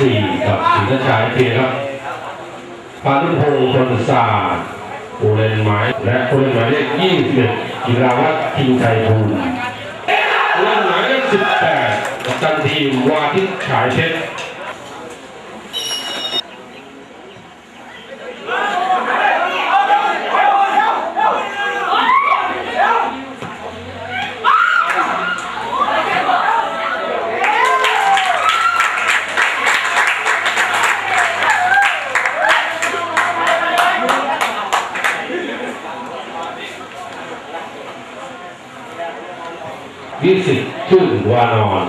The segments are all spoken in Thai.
สี่กับศรีราชาเพียครับปานุพงศ์คนศาสตร์ผู้เล่นหมายและผู้เล่นหมายเลขยี่สิบเอ็ดจิราวัฒน์ทีมไทยภูมิผู้เล่นหมายเลขสิบแปดกัปตันทีมวาทิตฉายเพชร วิสิตชื่นวานอน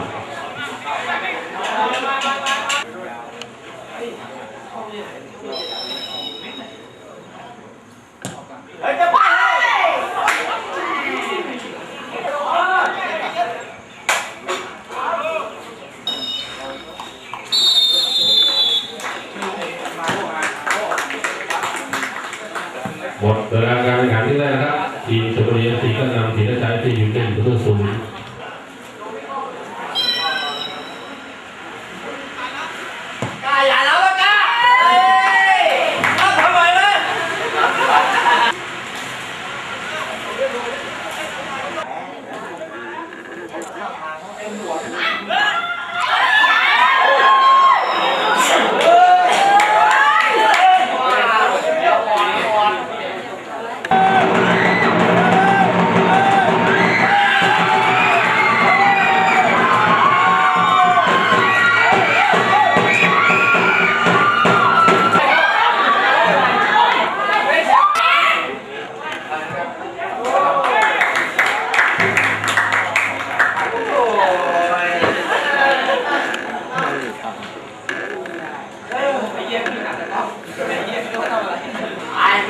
หมดเวลาการแข่งขันที่แรกนะครับ ทีมชลบุรีเอฟซีก็นำทีมได้ใช้ที่อยู่เป็นประตูศูนย์ กล้าอย่าแล้วก็กล้าเฮ้ยต้องทำไมนะ ไอ้ไม่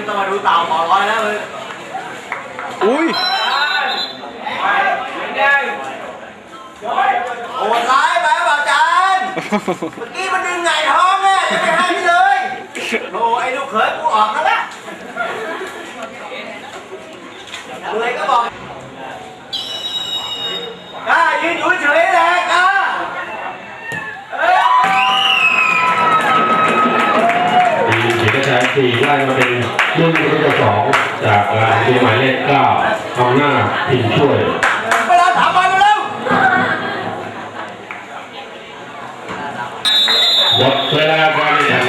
ต้องมาดูเต่าขอร้อยแล้วมึงอุ้ยโหดร้ายไปเปล่าจานเมื่อกี้มันดึงไงท้องเนี่ยยังไม่ให้พี่เลยโอ้ไอ้ลูกเขยกูออกแล้วนะเลยก็บอก ศรีราชาเอฟซีไล่มาเป็นรุ่นรุ่นที่สองจากการทีมหมายเลขเก้าเอาหน้าทีมช่วยเวลาถามมาเร็วหมดเวลาการแข่งขันนะครับ